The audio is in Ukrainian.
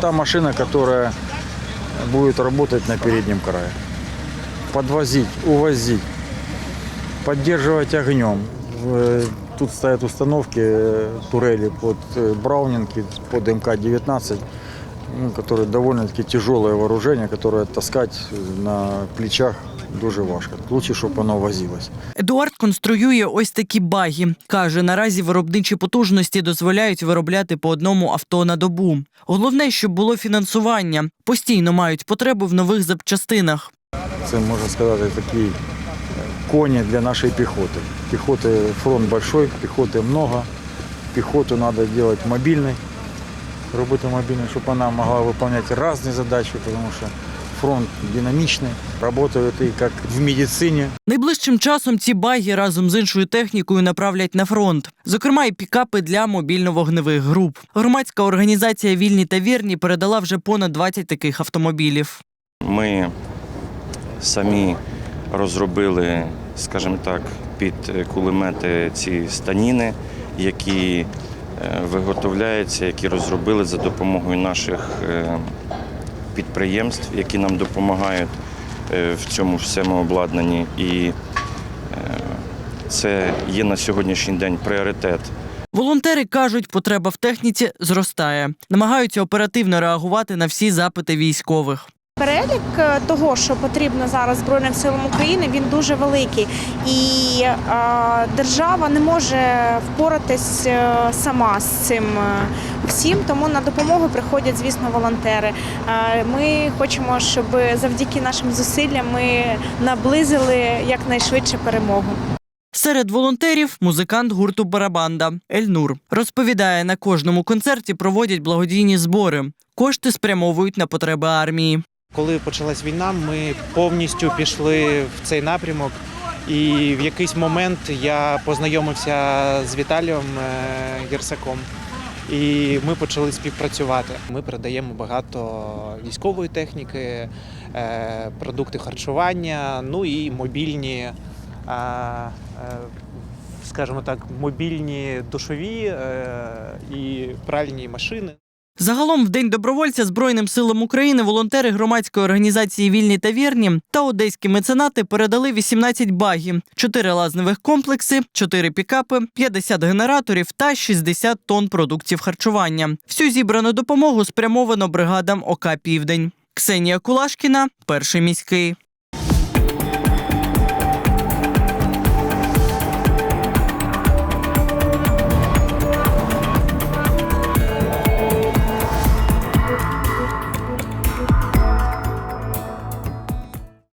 Та машина, которая будет работать на переднем крае. Подвозить, увозить, поддерживать огнем. Тут стоят установки э, турели под Браунинки, под МК-19, ну, которые довольно-таки тяжелое вооружение, которое таскать на плечах дуже важко. Лучше, чтобы оно возилось. Едуард конструює ось такі баги. Каже, наразі виробничі потужності дозволяють виробляти по одному авто на добу. Головне, щоб було фінансування. Постійно мають потребу в нових запчастинах. Це можна сказати такі е, коні для нашої піхоти. Піхоти фронт большой, піхоти много. Піхоту треба робити мобільною, робити мобільною, щоб вона могла виконувати різні задачі, тому що фронт динамічний, працюють і як в медицині. Найближчим часом ці баги разом з іншою технікою направлять на фронт, зокрема і пікапи для мобільно-вогневих груп. Громадська організація Вільні та вірні передала вже понад 20 таких автомобілів. Ми самі розробили, скажімо так, під кулемети ці станіни, які виготовляються, які розробили за допомогою наших е, підприємств, які нам допомагають е, в цьому всьому обладнанні. І е, це є на сьогоднішній день пріоритет Волонтери кажуть, потреба в техніці зростає, намагаються оперативно реагувати на всі запити військових. Перелік е, того, що потрібно зараз Збройним силам України, він дуже великий, і е, держава не може впоратись е, сама з цим е, всім. Тому на допомогу приходять, звісно, волонтери. Е, ми хочемо, щоб завдяки нашим зусиллям ми наблизили якнайшвидше перемогу. Серед волонтерів музикант гурту Барабанда Ельнур розповідає, на кожному концерті проводять благодійні збори. Кошти спрямовують на потреби армії. Коли почалась війна, ми повністю пішли в цей напрямок. І в якийсь момент я познайомився з Віталієм е, Герсаком, і ми почали співпрацювати. Ми передаємо багато військової техніки, е, продукти харчування, ну і мобільні, е, е, скажімо так, мобільні душові е, і пральні машини. Загалом в День добровольця Збройним силам України волонтери громадської організації Вільні та вірні та одеські меценати передали 18 багів, 4 лазневих комплекси, 4 пікапи, 50 генераторів та 60 тонн продуктів харчування. Всю зібрану допомогу спрямовано бригадам ОК Південь. Ксенія Кулашкіна, перший міський.